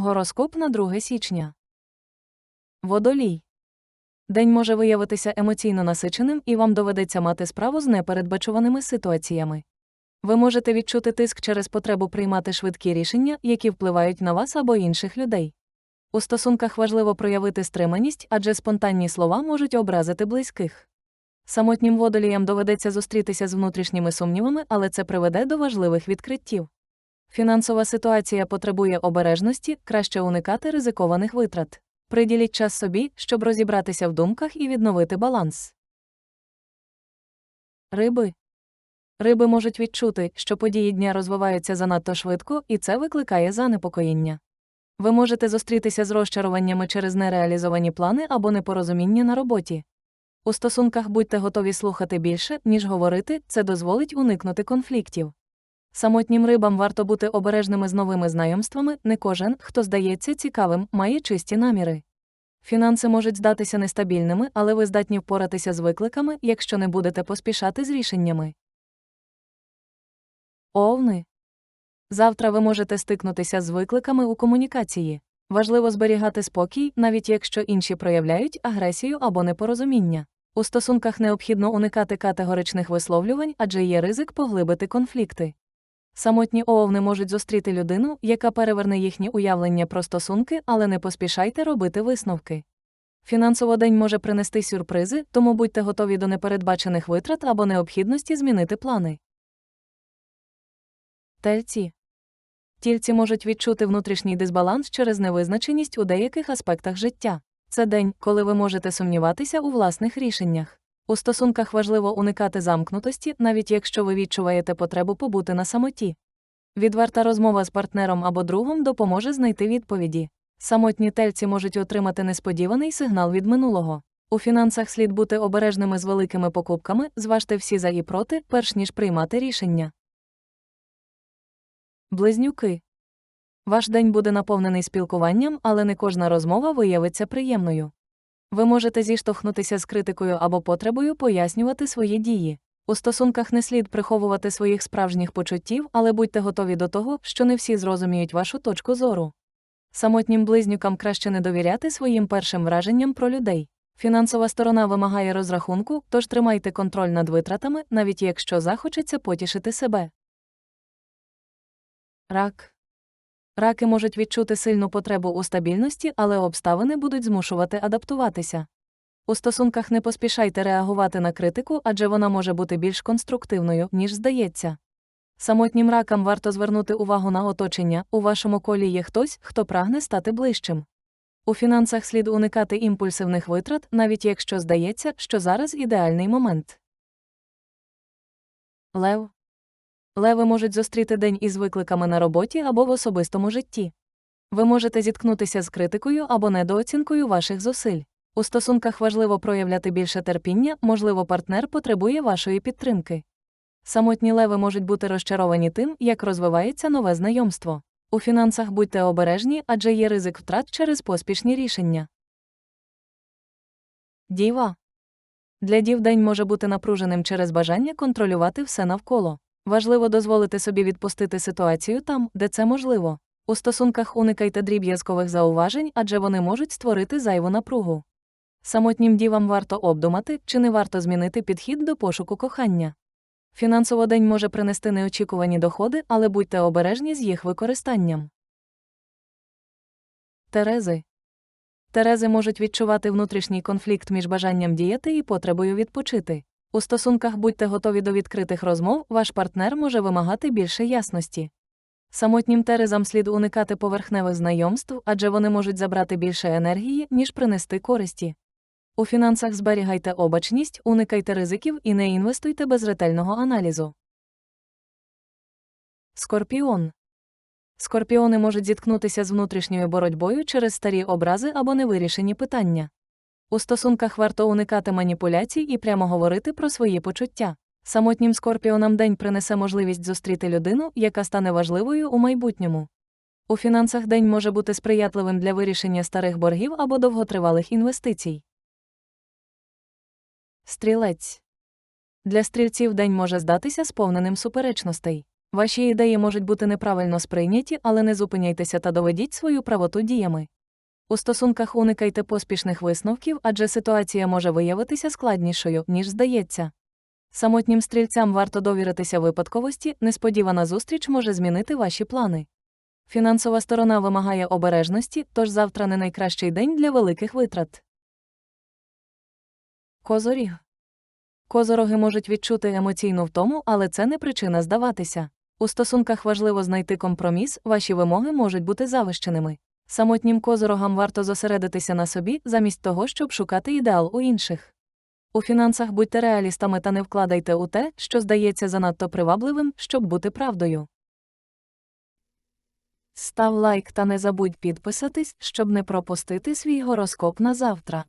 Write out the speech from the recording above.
Гороскоп на 2 січня. Водолій. День може виявитися емоційно насиченим і вам доведеться мати справу з непередбачуваними ситуаціями. Ви можете відчути тиск через потребу приймати швидкі рішення, які впливають на вас або інших людей. У стосунках важливо проявити стриманість, адже спонтанні слова можуть образити близьких. Самотнім водоліям доведеться зустрітися з внутрішніми сумнівами, але це приведе до важливих відкриттів. Фінансова ситуація потребує обережності, краще уникати ризикованих витрат. Приділіть час собі, щоб розібратися в думках і відновити баланс. Риби. Риби можуть відчути, що події дня розвиваються занадто швидко, і це викликає занепокоєння. Ви можете зустрітися з розчаруваннями через нереалізовані плани або непорозуміння на роботі. У стосунках будьте готові слухати більше, ніж говорити, це дозволить уникнути конфліктів. Самотнім рибам варто бути обережними з новими знайомствами, не кожен, хто здається цікавим, має чисті наміри. Фінанси можуть здатися нестабільними, але ви здатні впоратися з викликами, якщо не будете поспішати з рішеннями. Овни. Завтра ви можете стикнутися з викликами у комунікації. Важливо зберігати спокій, навіть якщо інші проявляють агресію або непорозуміння. У стосунках необхідно уникати категоричних висловлювань, адже є ризик поглибити конфлікти. Самотні овни можуть зустріти людину, яка переверне їхні уявлення про стосунки, але не поспішайте робити висновки. Фінансово день може принести сюрпризи, тому будьте готові до непередбачених витрат або необхідності змінити плани. Тельці. Тільці можуть відчути внутрішній дисбаланс через невизначеність у деяких аспектах життя. Це день, коли ви можете сумніватися у власних рішеннях. У стосунках важливо уникати замкнутості, навіть якщо ви відчуваєте потребу побути на самоті. Відверта розмова з партнером або другом допоможе знайти відповіді. Самотні тельці можуть отримати несподіваний сигнал від минулого. У фінансах слід бути обережними з великими покупками, зважте всі за і проти, перш ніж приймати рішення. Близнюки. Ваш день буде наповнений спілкуванням, але не кожна розмова виявиться приємною. Ви можете зіштовхнутися з критикою або потребою пояснювати свої дії. У стосунках не слід приховувати своїх справжніх почуттів, але будьте готові до того, що не всі зрозуміють вашу точку зору. Самотнім близнюкам краще не довіряти своїм першим враженням про людей. Фінансова сторона вимагає розрахунку, тож тримайте контроль над витратами, навіть якщо захочеться потішити себе. Рак. Раки можуть відчути сильну потребу у стабільності, але обставини будуть змушувати адаптуватися. У стосунках не поспішайте реагувати на критику, адже вона може бути більш конструктивною, ніж здається. Самотнім ракам варто звернути увагу на оточення, у вашому колі є хтось, хто прагне стати ближчим. У фінансах слід уникати імпульсивних витрат, навіть якщо здається, що зараз ідеальний момент. Лев. Леви можуть зустріти день із викликами на роботі або в особистому житті. Ви можете зіткнутися з критикою або недооцінкою ваших зусиль. У стосунках важливо проявляти більше терпіння, можливо, партнер потребує вашої підтримки. Самотні леви можуть бути розчаровані тим, як розвивається нове знайомство. У фінансах будьте обережні, адже є ризик втрат через поспішні рішення. Діва. Для дів день може бути напруженим через бажання контролювати все навколо. Важливо дозволити собі відпустити ситуацію там, де це можливо. У стосунках уникайте дріб'язкових зауважень, адже вони можуть створити зайву напругу. Самотнім дівам варто обдумати, чи не варто змінити підхід до пошуку кохання. Фінансово день може принести неочікувані доходи, але будьте обережні з їх використанням. Терези. Терези можуть відчувати внутрішній конфлікт між бажанням діяти і потребою відпочити. У стосунках будьте готові до відкритих розмов, ваш партнер може вимагати більше ясності. Самотнім терезам слід уникати поверхневих знайомств, адже вони можуть забрати більше енергії, ніж принести користі. У фінансах зберігайте обачність, уникайте ризиків і не інвестуйте без ретельного аналізу. Скорпіон. Скорпіони можуть зіткнутися з внутрішньою боротьбою через старі образи або невирішені питання. У стосунках варто уникати маніпуляцій і прямо говорити про свої почуття. Самотнім скорпіонам день принесе можливість зустріти людину, яка стане важливою у майбутньому. У фінансах день може бути сприятливим для вирішення старих боргів або довготривалих інвестицій. Стрілець. Для стрільців день може здатися сповненим суперечностей. Ваші ідеї можуть бути неправильно сприйняті, але не зупиняйтеся та доведіть свою правоту діями. У стосунках уникайте поспішних висновків, адже ситуація може виявитися складнішою, ніж здається. Самотнім стрільцям варто довіритися випадковості, несподівана зустріч може змінити ваші плани. Фінансова сторона вимагає обережності, тож завтра не найкращий день для великих витрат. Козоріг. Козороги можуть відчути емоційну втому, але це не причина здаватися. У стосунках важливо знайти компроміс, ваші вимоги можуть бути завищеними. Самотнім козорогам варто зосередитися на собі, замість того, щоб шукати ідеал у інших. У фінансах будьте реалістами та не вкладайте у те, що здається занадто привабливим, щоб бути правдою. Став лайк та не забудь підписатись, щоб не пропустити свій гороскоп на завтра.